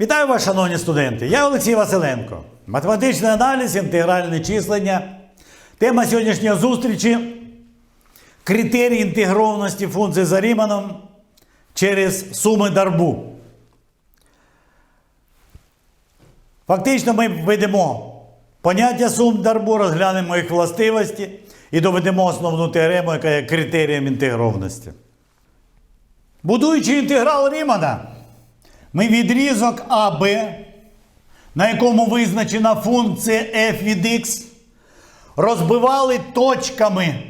Вітаю вас, шановні студенти! Я Олексій Василенко. Математичний аналіз, інтегральне числення. Тема сьогоднішньої зустрічі критерії інтегрованості функцій за Ріманом через суми дарбу. Фактично ми введемо поняття сум дарбу, розглянемо їх властивості і доведемо основну теорему, яка є критерієм інтегрованості. Будуючи інтеграл Рімана, ми відрізок АБ, на якому визначена функція f від x, розбивали точками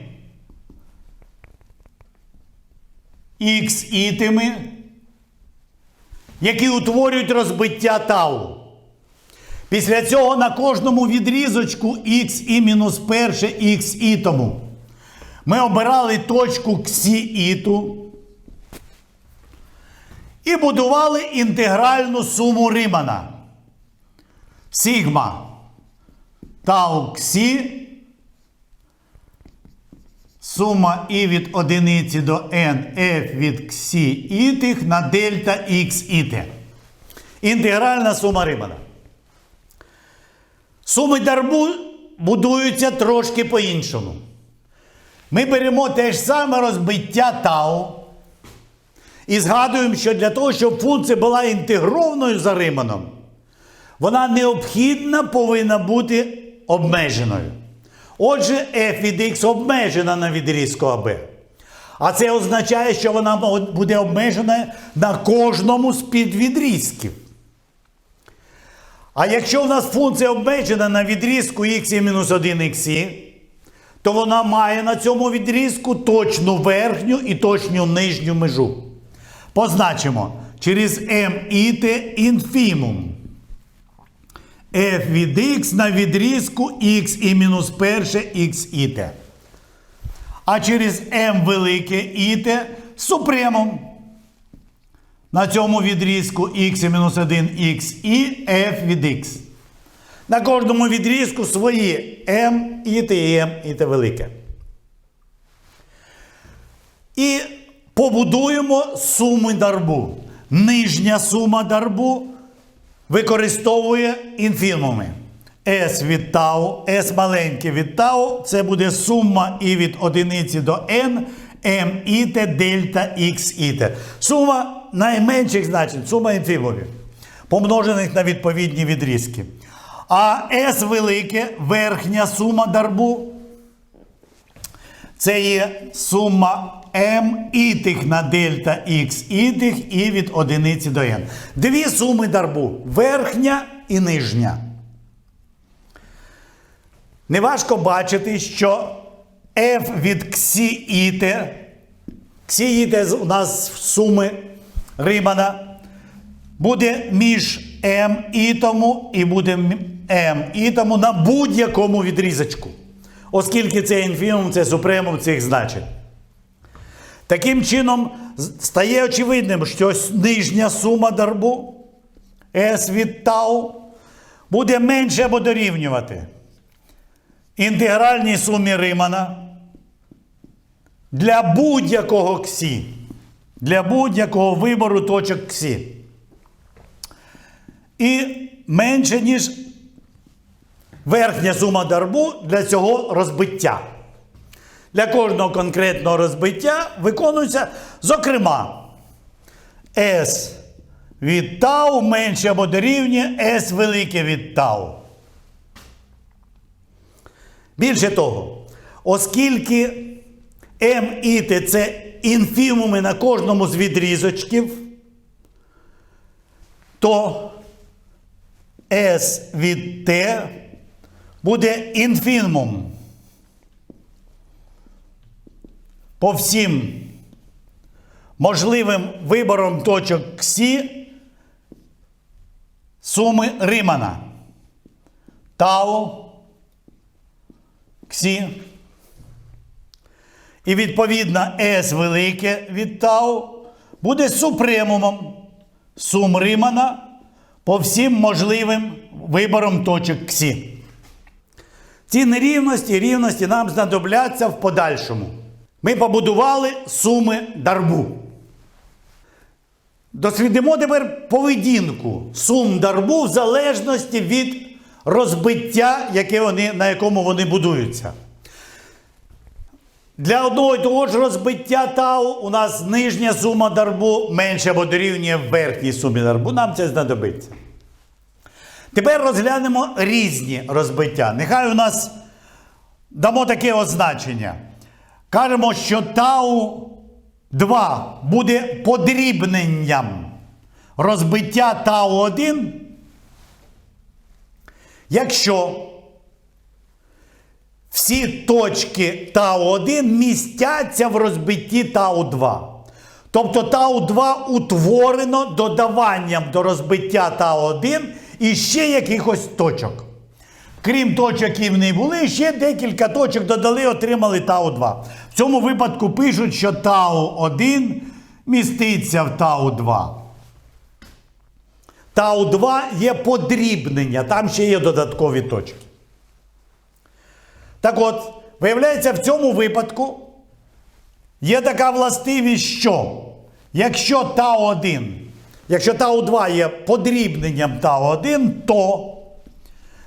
x ітими, які утворюють розбиття тау. Після цього на кожному відрізочку x і мінус перше x ітому ми обирали точку ксі іту і будували інтегральну суму Римана. Сігма тау ксі. Сума і від одиниці до n f від ксі ітих на дельта х іте. Інтегральна сума Римана. Суми дарбу будуються трошки по-іншому. Ми беремо те ж саме розбиття тау. І згадуємо, що для того, щоб функція була інтегрованою за Риманом, вона необхідно повинна бути обмеженою. Отже, f від x обмежена на відрізку АБ. А це означає, що вона буде обмежена на кожному з підвідрізків. А якщо в нас функція обмежена на відрізку x і мінус 1 x, то вона має на цьому відрізку точну верхню і точну нижню межу. Позначимо через m іте інфімум. f від x на відрізку x і мінус перше x іте. А через m велике іте супремум. На цьому відрізку x і мінус 1 x і f від x. На кожному відрізку свої m іте і m іте велике. І побудуємо суми дарбу. Нижня сума дарбу використовує інфімуми. S від тау, S маленьке від тау, це буде сума і від одиниці до n, m іте, дельта x іте. Сума найменших значень, сума інфімумів, помножених на відповідні відрізки. А S велике, верхня сума дарбу, це є сума m ітих на дельта x ітих і від одиниці до n. Дві суми дарбу верхня і нижня. Неважко бачити, що f від ксі іте, ксі іте у нас суми Римана, буде між m ітому і буде m ітому на будь-якому відрізочку. Оскільки це інфімум, це супремум цих значень. Таким чином, стає очевидним, що нижня сума дарбу S від тау буде менше або дорівнювати інтегральній сумі Римана для будь-якого ксі, для будь-якого вибору точок ксі. І менше, ніж верхня сума дарбу для цього розбиття. Для кожного конкретного розбиття виконується, зокрема, S від тау менше або дорівнює S велике від тау. Більше того, оскільки М і Т це інфімуми на кожному з відрізочків, то S від Т буде інфімум по всім можливим вибором точок Ксі суми Римана. Тау, Ксі. І відповідно S велике від Тау буде супремумом сум Римана по всім можливим виборам точок Ксі. Ці нерівності рівності нам знадобляться в подальшому. Ми побудували суми дарбу. Дослідимо тепер поведінку сум дарбу в залежності від розбиття, яке вони, на якому вони будуються. Для одного і того ж розбиття тау у нас нижня сума дарбу менше або дорівнює верхній сумі дарбу. Нам це знадобиться. Тепер розглянемо різні розбиття. Нехай у нас дамо таке означення. Кажемо, що тау 2 буде подрібненням розбиття тау 1, якщо всі точки Тау-1 містяться в розбитті Тау-2. Тобто Тау-2 утворено додаванням до розбиття Тау-1 і ще якихось точок. Крім точок, які в неї були, ще декілька точок додали, отримали Тау-2. В цьому випадку пишуть, що Тау-1 міститься в Тау-2. Тау-2 є подрібнення, там ще є додаткові точки. Так от, виявляється, в цьому випадку є така властивість, що якщо Тау-1, якщо Тау-2 є подрібненням Тау-1, то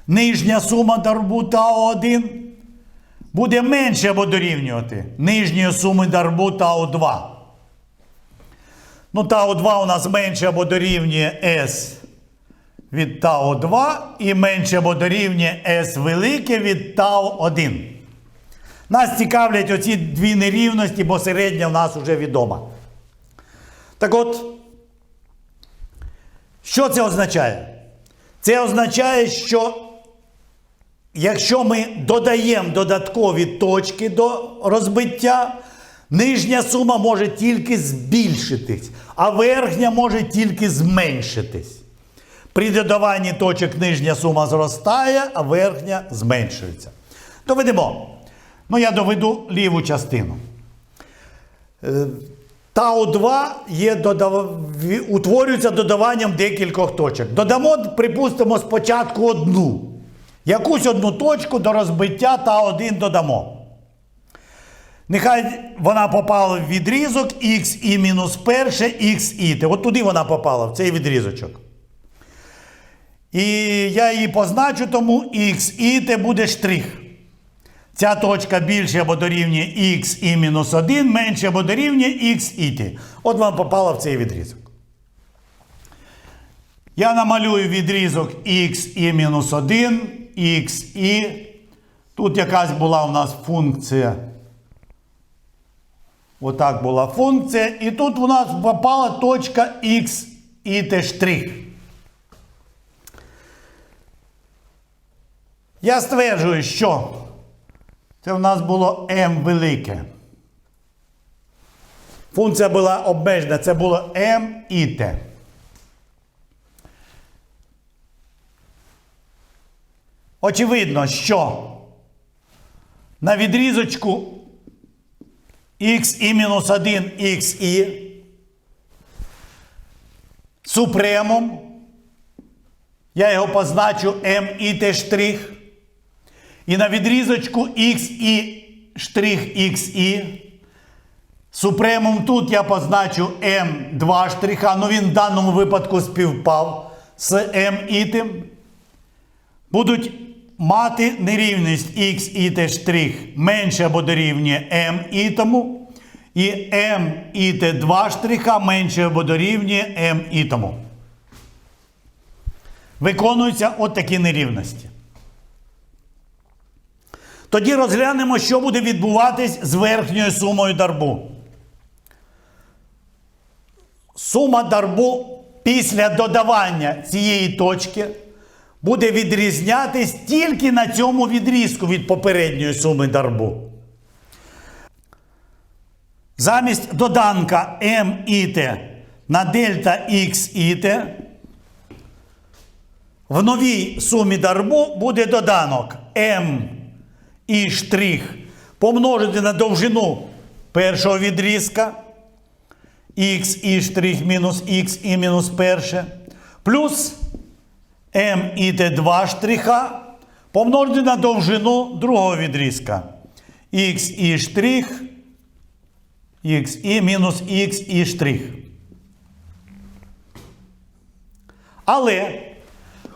нижня сума дарбу Тау-1 буде менше або дорівнювати нижньої суми дарбу Тау-2. Ну, Тау-2 у нас менше або дорівнює S від Тау-2 і менше або дорівнює S велике від Тау-1. Нас цікавлять оці дві нерівності, бо середня в нас вже відома. Так от, що це означає? Це означає, що якщо ми додаємо додаткові точки до розбиття, нижня сума може тільки збільшитись, а верхня може тільки зменшитись. При додаванні точок нижня сума зростає, а верхня зменшується. Доведемо. Ну, я доведу ліву частину. Е, Тау-2 є додав... утворюється додаванням декількох точок. Додамо, припустимо, спочатку одну. Якусь одну точку до розбиття Тау-1 додамо. Нехай вона попала в відрізок х і мінус перше, х і. От туди вона попала, в цей відрізочок. І я її позначу, тому x і буде штрих. Ця точка більше або дорівнює x і мінус 1, менше або дорівнює x і. От вам попала в цей відрізок. Я намалюю відрізок x і мінус 1, x і. Тут якась була у нас функція. Отак була функція. І тут у нас попала точка x і t штрих. Я стверджую, що це в нас було m велике. Функція була обмежена, це було m і t. Очевидно, що на відрізочку x і мінус 1 x і супремом я його позначу m і t штрих. І на відрізочку і штрих XI. Супремум тут я позначу М2 штриха, ну він в даному випадку співпав з М ітим. Будуть мати нерівність X і T штрих менше або дорівнює М ітому. І М і Т2 штриха менше або дорівнює М ітому. Виконуються от такі нерівності. Тоді розглянемо, що буде відбуватись з верхньою сумою дарбу. Сума дарбу після додавання цієї точки буде відрізнятись тільки на цьому відрізку від попередньої суми дарбу. Замість доданка m іт на дельта x іт в новій сумі дарбу буде доданок m і штрих помножити на довжину першого відрізка х і штрих мінус х і мінус перше, плюс m і t2 штриха помножити на довжину другого відрізка х і штрих, х і мінус х і штрих. Але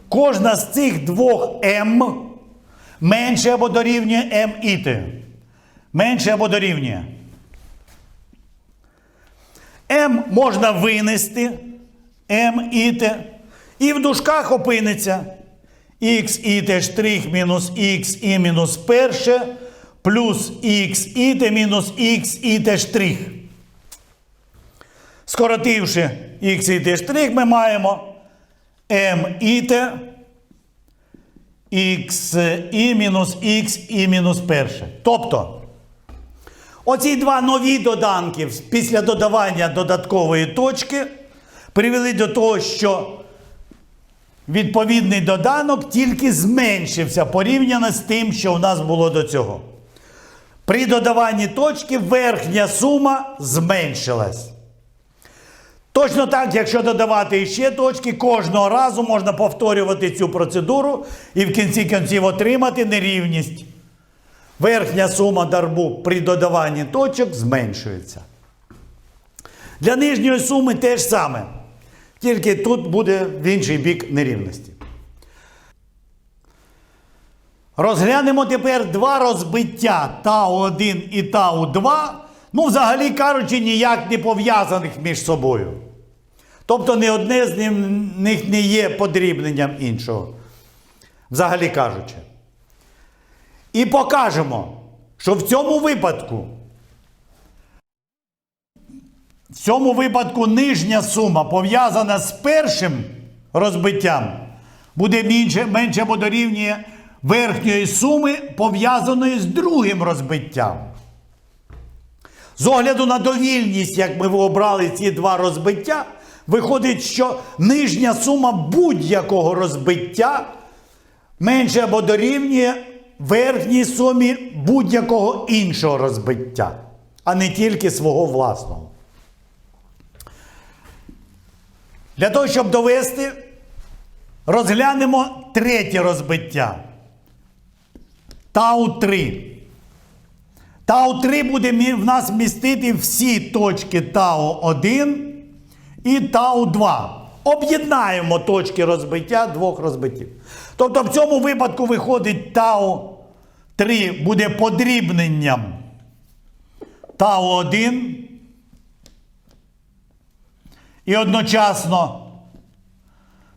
кожна з цих двох М менше або дорівнює М іти. Менше або дорівнює. М можна винести, М іте, і в дужках опиниться х іте штрих мінус і мінус перше плюс х іте мінус х іте штрих. Скоротивши х іте штрих, ми маємо m іте х і мінус х і мінус перше. Тобто, оці два нові доданки після додавання додаткової точки привели до того, що відповідний доданок тільки зменшився порівняно з тим, що в нас було до цього. При додаванні точки верхня сума зменшилась. Точно так, якщо додавати ще точки, кожного разу можна повторювати цю процедуру і в кінці кінців отримати нерівність. Верхня сума дарбу при додаванні точок зменшується. Для нижньої суми те ж саме. Тільки тут буде в інший бік нерівності. Розглянемо тепер два розбиття Тау-1 і Тау-2, ну, взагалі кажучи, ніяк не пов'язаних між собою. Тобто не одне з них не є подрібненням іншого. Взагалі кажучи. І покажемо, що в цьому випадку в цьому випадку нижня сума пов'язана з першим розбиттям буде менше, менше або дорівнює верхньої суми, пов'язаної з другим розбиттям. З огляду на довільність, як ми обрали ці два розбиття, виходить, що нижня сума будь-якого розбиття менше або дорівнює верхній сумі будь-якого іншого розбиття, а не тільки свого власного. Для того, щоб довести, розглянемо третє розбиття. Тау-3. Тау-3 буде в нас містити всі точки Тау-1 і Тау-2. Об'єднаємо точки розбиття двох розбиттів. Тобто в цьому випадку виходить Тау-3 буде подрібненням Тау-1 і одночасно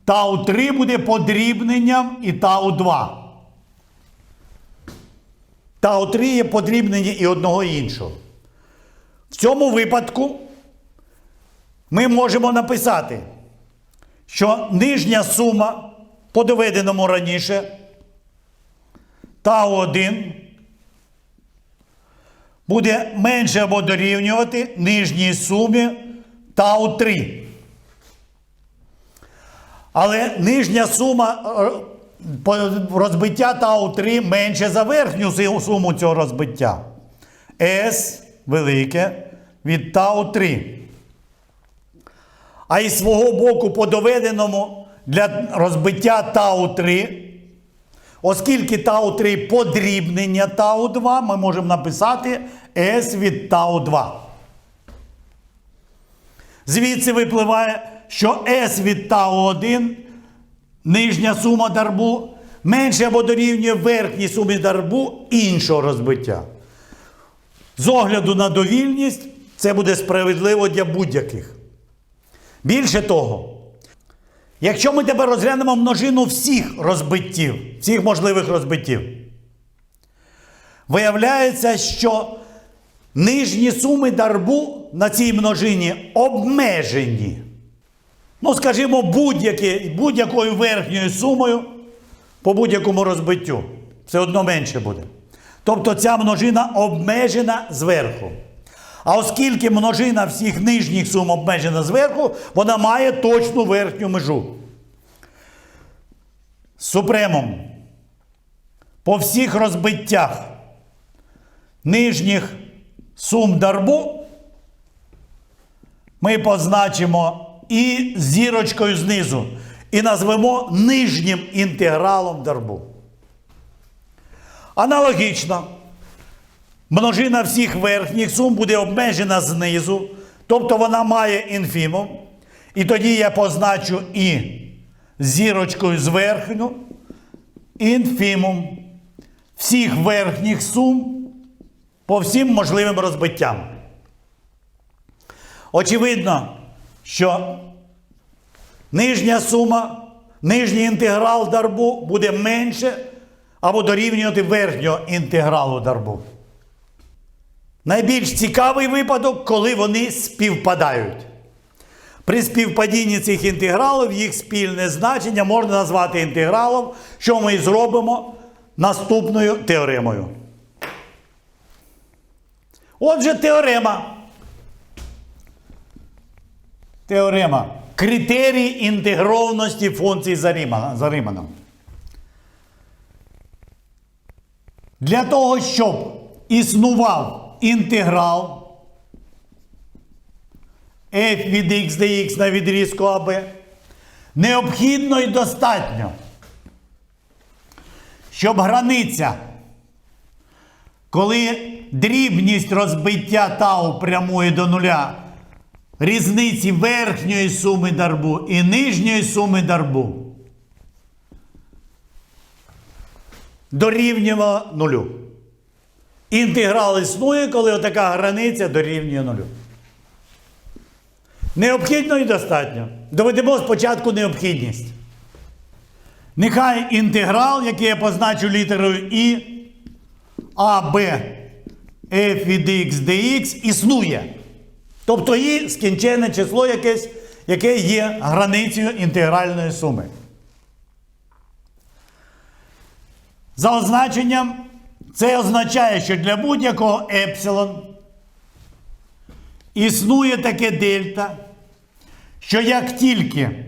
Тау-3 буде подрібненням і Тау-2. Тау-3 є подрібнення і одного і іншого. В цьому випадку ми можемо написати, що нижня сума по доведеному раніше Тау-1 буде менше або дорівнювати нижній сумі Тау-3. Але нижня сума е, розбиття Тау-3 менше за верхню суму цього розбиття. S велике від Тау-3. А із свого боку по доведеному для розбиття Тау-3, оскільки Тау-3 подрібнення Тау-2, ми можемо написати S від Тау-2. Звідси випливає, що S від Тау-1, нижня сума дарбу, менше або дорівнює верхній сумі дарбу іншого розбиття. З огляду на довільність, це буде справедливо для будь-яких. Більше того, якщо ми тепер розглянемо множину всіх розбиттів, всіх можливих розбиттів, виявляється, що нижні суми дарбу на цій множині обмежені. Ну, скажімо, будь-якою верхньою сумою по будь-якому розбиттю. Все одно менше буде. Тобто ця множина обмежена зверху. А оскільки множина всіх нижніх сум обмежена зверху, вона має точну верхню межу. Супремом. По всіх розбиттях нижніх сум дарбу ми позначимо і зірочкою знизу, і назвемо нижнім інтегралом дарбу. Аналогічно, множина всіх верхніх сум буде обмежена знизу, тобто вона має інфімум. І тоді я позначу і зірочкою зверхню, інфімум всіх верхніх сум по всім можливим розбиттям. Очевидно, що нижня сума, нижній інтеграл дарбу буде менше або дорівнювати верхнього інтегралу дарбу. Найбільш цікавий випадок, коли вони співпадають. При співпадінні цих інтегралів їх спільне значення можна назвати інтегралом, що ми і зробимо наступною теоремою. Отже, теорема. Теорема. Критерій інтегровності функцій за Риманом. Для того, щоб існував інтеграл f від x dx на відрізку АБ, необхідно і достатньо, щоб границя, коли дрібність розбиття тау прямує до нуля, різниці верхньої суми дарбу і нижньої суми дарбу дорівнювала нулю. Інтеграл існує, коли отака границя дорівнює нулю. Необхідно і достатньо. Доведемо спочатку необхідність. Нехай інтеграл, який я позначу літерою І, АБ f від x dx існує. Тобто І скінчене число якесь, яке є границею інтегральної суми. За означенням, це означає, що для будь-якого епсилон існує таке дельта, що як тільки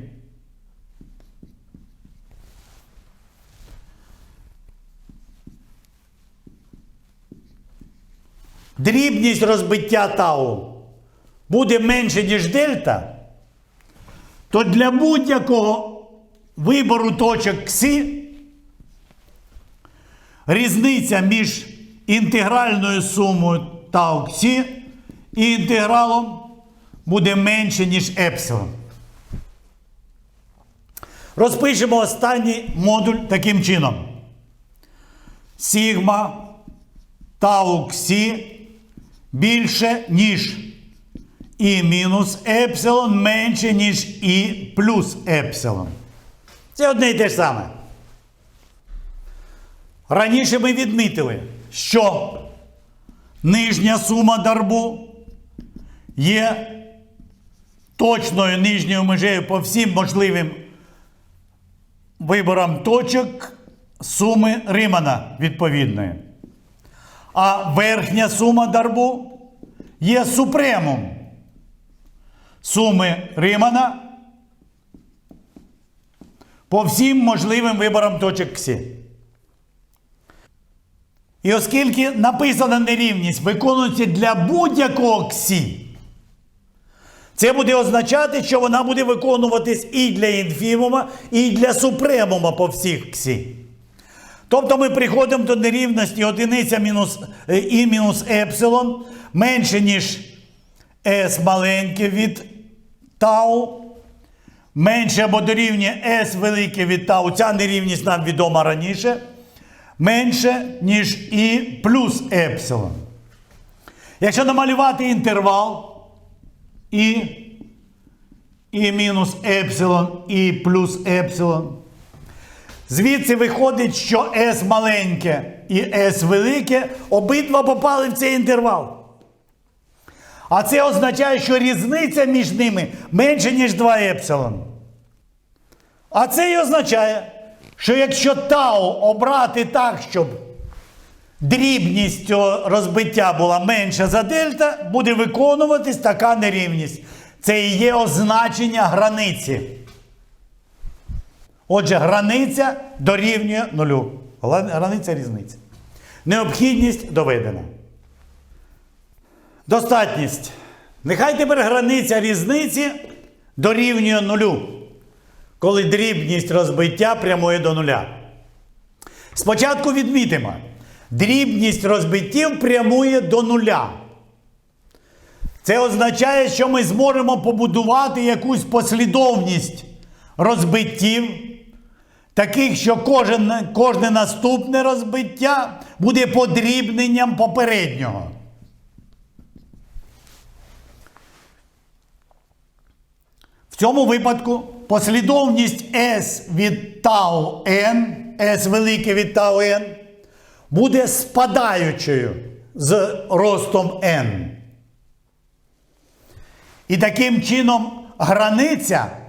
дрібність розбиття тау буде менше, ніж дельта, то для будь-якого вибору точок ксі різниця між інтегральною сумою тау ксі і інтегралом буде менше, ніж епсилон. Розпишемо останній модуль таким чином. Сігма тау ксі більше, ніж і мінус епсилон менше, ніж і плюс епсилон. Це одне і те ж саме. Раніше ми відмітили, що нижня сума дарбу є точною нижньою межею по всім можливим виборам точок суми Римана відповідної. А верхня сума дарбу є супремом суми Римана по всім можливим виборам точок Ксі. І оскільки написана нерівність виконується для будь-якого ксі, це буде означати, що вона буде виконуватись і для інфімума, і для супремума по всіх ксі. Тобто ми приходимо до нерівності одиниця мінус е, і мінус епсилон менше, ніж s маленьке від тау, менше або дорівнює s велике від тау. Ця нерівність нам відома раніше менше, ніж і плюс епсилон. Якщо намалювати інтервал і, і мінус епсилон, і плюс епсилон, звідси виходить, що S маленьке і S велике обидва попали в цей інтервал. А це означає, що різниця між ними менше, ніж 2 епсилон. А це і означає, що якщо тау обрати так, щоб дрібність розбиття була менша за дельта, буде виконуватись така нерівність. Це і є означення границі. Отже, границя дорівнює нулю. Границя різниці. Необхідність доведена. Достатність. Нехай тепер границя різниці дорівнює нулю коли дрібність розбиття прямує до нуля. Спочатку відмітимо, дрібність розбиттів прямує до нуля. Це означає, що ми зможемо побудувати якусь послідовність розбиттів, таких, що кожен, кожне наступне розбиття буде подрібненням попереднього. В цьому випадку послідовність S від тау n, S велике від тау n, буде спадаючою з ростом n. І таким чином границя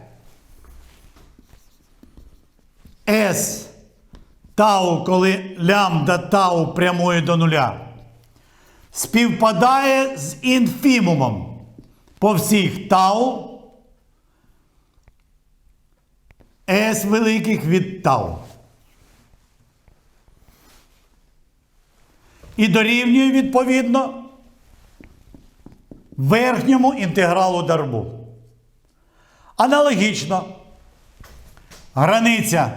S тау, коли лямбда тау прямує до нуля, співпадає з інфімумом по всіх тау S великих від тау. І дорівнює відповідно верхньому інтегралу дарбу. Аналогічно границя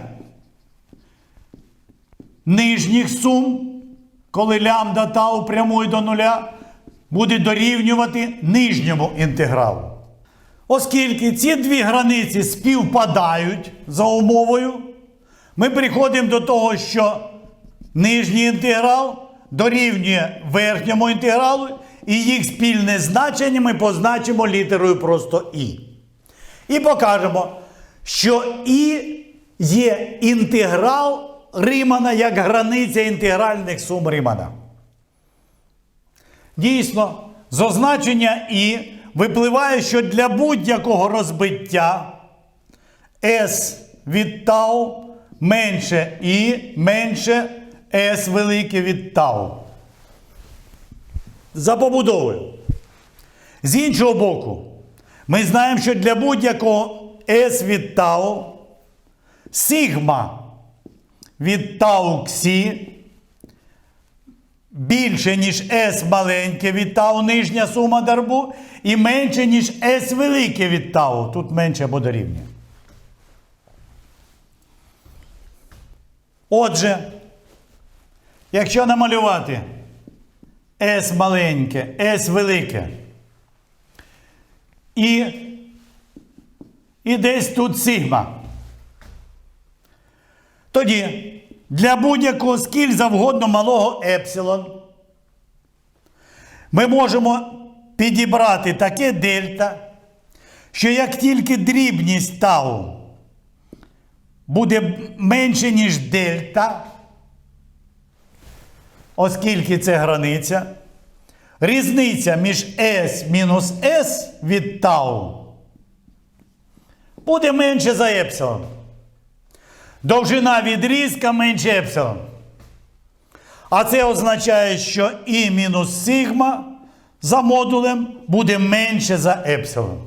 нижніх сум, коли лямбда тау прямує до нуля, буде дорівнювати нижньому інтегралу. Оскільки ці дві границі співпадають за умовою, ми приходимо до того, що нижній інтеграл дорівнює верхньому інтегралу, і їх спільне значення ми позначимо літерою просто І. І покажемо, що І є інтеграл Римана як границя інтегральних сум Римана. Дійсно, з означення І випливає, що для будь-якого розбиття S від тау менше І менше S велике від тау. За побудовою. З іншого боку, ми знаємо, що для будь-якого S від тау сигма від тау більше, ніж S маленьке від тау нижня сума дарбу, і менше, ніж S велике від тау. Тут менше або дорівнює. Отже, якщо намалювати S маленьке, S велике, і, і десь тут сигма, тоді для будь-якого скіль завгодно малого епсилон ми можемо підібрати таке дельта, що як тільки дрібність тау буде менше, ніж дельта, оскільки це границя, різниця між S мінус S від тау буде менше за епсилон. Довжина відрізка менше епсилон. А це означає, що І мінус сигма за модулем буде менше за епсилон.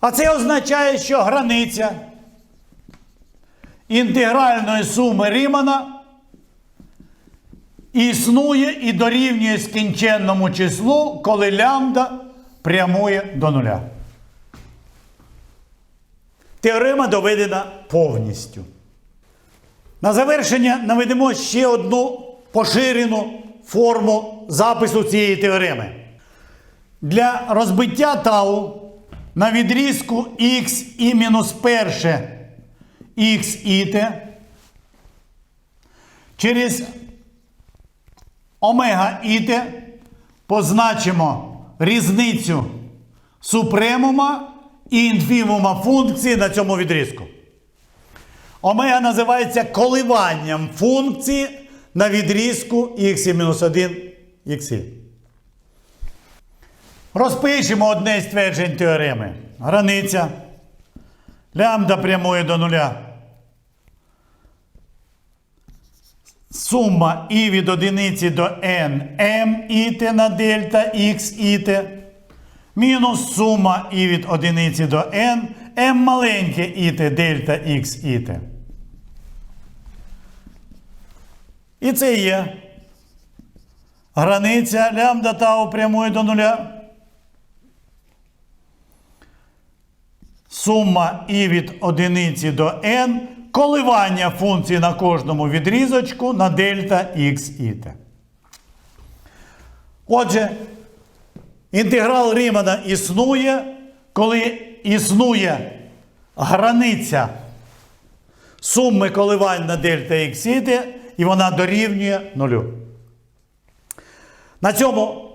А це означає, що границя інтегральної суми Римана існує і дорівнює скінченному числу, коли лямбда прямує до нуля. Теорема доведена повністю. На завершення наведемо ще одну поширену форму запису цієї теореми. Для розбиття тау на відрізку х і мінус перше х і т через омега і т позначимо різницю супремума і інфімума функції на цьому відрізку. Омега називається коливанням функції на відрізку х-1 х. Розпишемо одне з тверджень теореми. Границя. Лямбда прямує до нуля. Сума і від одиниці до n m іт на дельта x іт. Мінус сума і від одиниці до n m маленьке іт дельта x іт. І це є границя лямбда тау прямує до нуля. Сума і від одиниці до n коливання функції на кожному відрізочку на дельта x і t. Отже, інтеграл Рімана існує, коли існує границя суми коливань на дельта іксіти, і вона дорівнює нулю. На цьому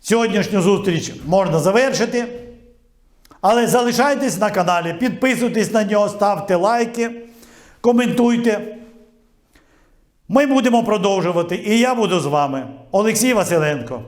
сьогоднішню зустріч можна завершити. Але залишайтесь на каналі, підписуйтесь на нього, ставте лайки, коментуйте. Ми будемо продовжувати, і я буду з вами, Олексій Василенко.